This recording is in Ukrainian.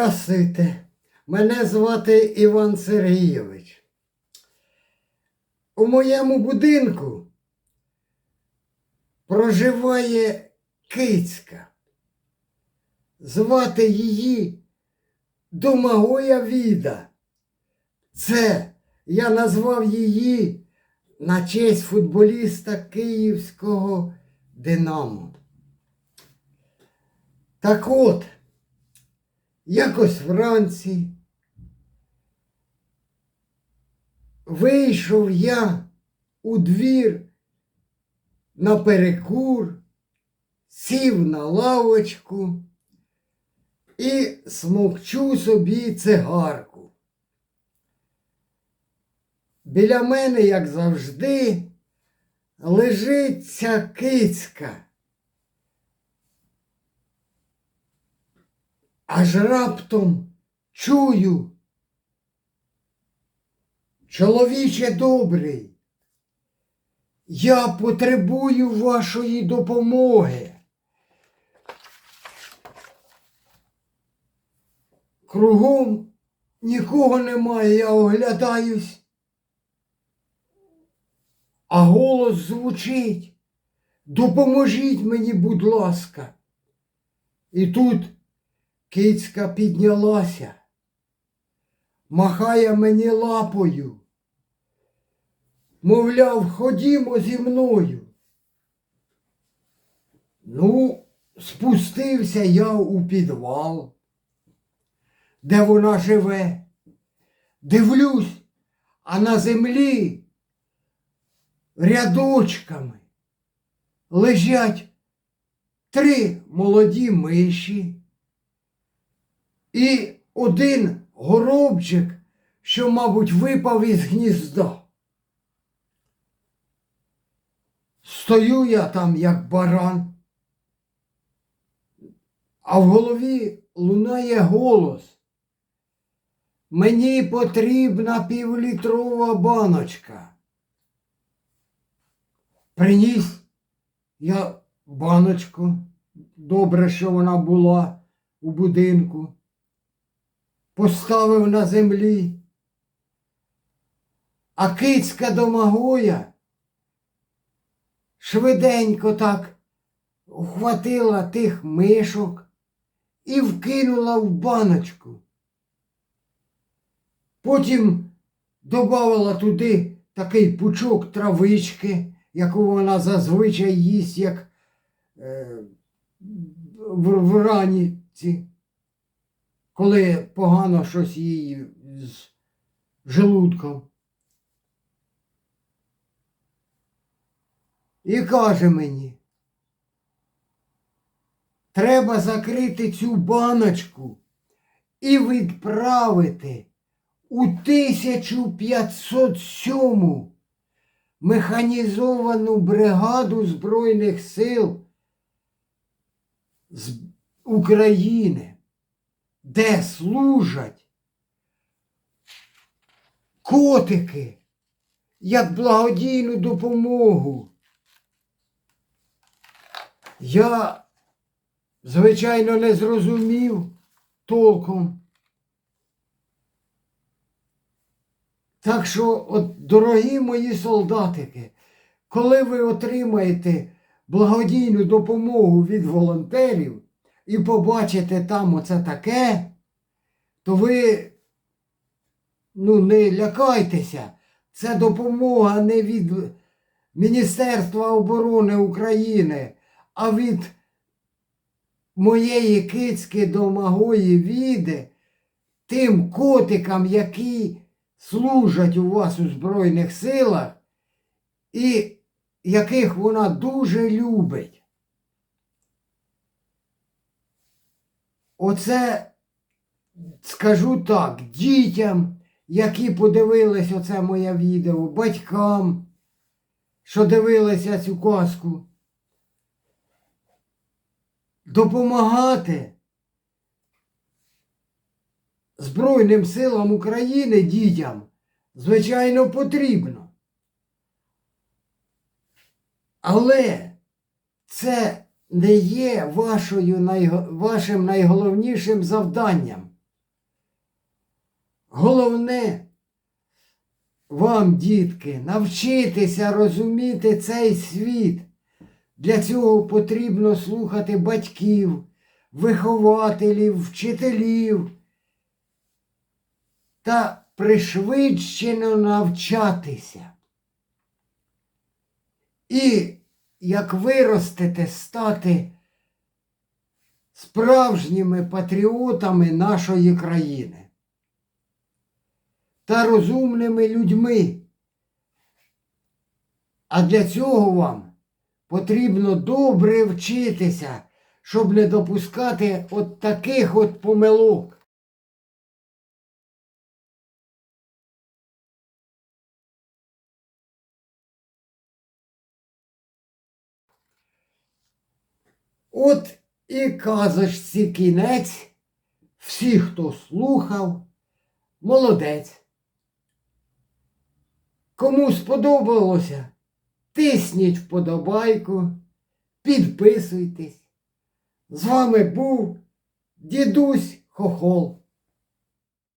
Здравствуйте, мене звати Іван Сергійович. У моєму будинку проживає кицька. Звати її Домагоя Віда. Це я назвав її на честь футболіста Київського Динамо. Так от, якось вранці вийшов я у двір на перекур, сів на лавочку і смокчу собі цигарку. Біля мене, як завжди, лежить ця кицька. Аж раптом чую. Чоловіче добрий, я потребую вашої допомоги. Кругом нікого немає, я оглядаюсь. А голос звучить. Допоможіть мені, будь ласка. І тут кицька піднялася, махає мені лапою. Мовляв, ходімо зі мною. Ну, спустився я у підвал, де вона живе. Дивлюсь, а на землі рядочками лежать три молоді миші і один горобчик, що, мабуть, випав із гнізда. Стою я там, як баран, а в голові лунає голос. Мені потрібна півлітрова баночка. Приніс я баночку. Добре, що вона була у будинку. Поставив на землі. А кицька домагоя швиденько так ухватила тих мишок і вкинула в баночку. Потім додавала туди такий пучок травички, яку вона зазвичай їсть, як е, в, в раніці, коли погано щось їй з желудком. І каже мені, треба закрити цю баночку і відправити у 1507 механізовану бригаду Збройних сил з України, де служать котики як благодійну допомогу. Я, звичайно, не зрозумів толком. Так що, от, дорогі мої солдатики, коли ви отримаєте благодійну допомогу від волонтерів і побачите там оце таке, то ви ну, не лякайтеся. Це допомога не від Міністерства оборони України, а від моєї кицьки домагої віди тим котикам, які служать у вас у Збройних силах і яких вона дуже любить. Оце скажу так, дітям, які подивились оце моє відео, батькам, що дивилися цю казку. Допомагати Збройним силам України дітям, звичайно, потрібно. Але це не є вашою, вашим найголовнішим завданням. Головне вам, дітки, навчитися розуміти цей світ. Для цього потрібно слухати батьків, вихователів, вчителів та пришвидшено навчатися. І як виростете, стати справжніми патріотами нашої країни та розумними людьми. А для цього вам потрібно добре вчитися, щоб не допускати от таких от помилок. От і казочці кінець. Всі, хто слухав, молодець. Кому сподобалося, тисніть вподобайку, підписуйтесь. З вами був дідусь Хохол.